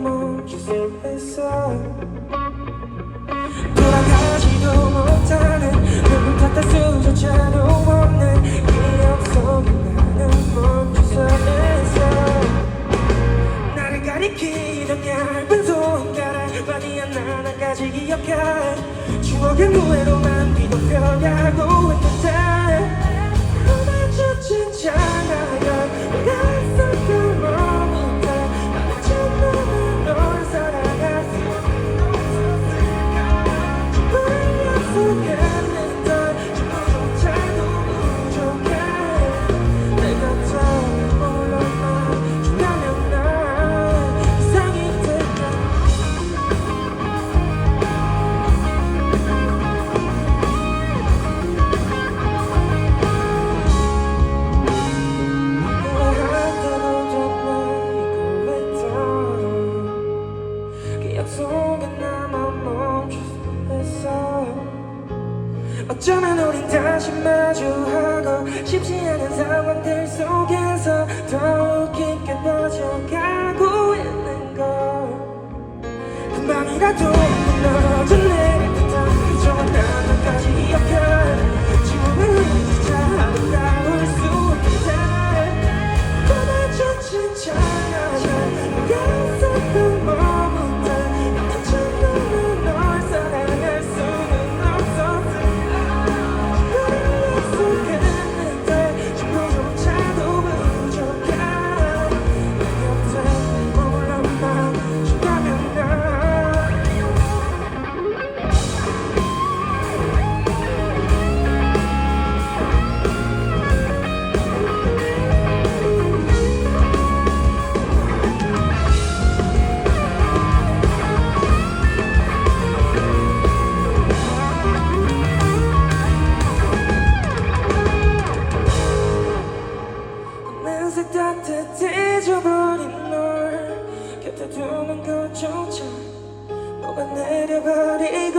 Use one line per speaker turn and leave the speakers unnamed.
멈출 수 있어. 돌아가지도 못하는 눈물 탓할 수조차도 없는 기억 속에 나는 수 있어. 나를 가리키던 얇은 손가락만이 하나하나까지 기억해. 추억의 무회로만 뒤덮여가고 있는데 어쩌면 우린 다시 마주하고 쉽지 않은 상황들 속에서 더욱 깊게 빠져가고 있는 걸. 금방이라도 널 항상 따뜻해 져버린 널 곁에 두는 것조차 뭐가 내려버린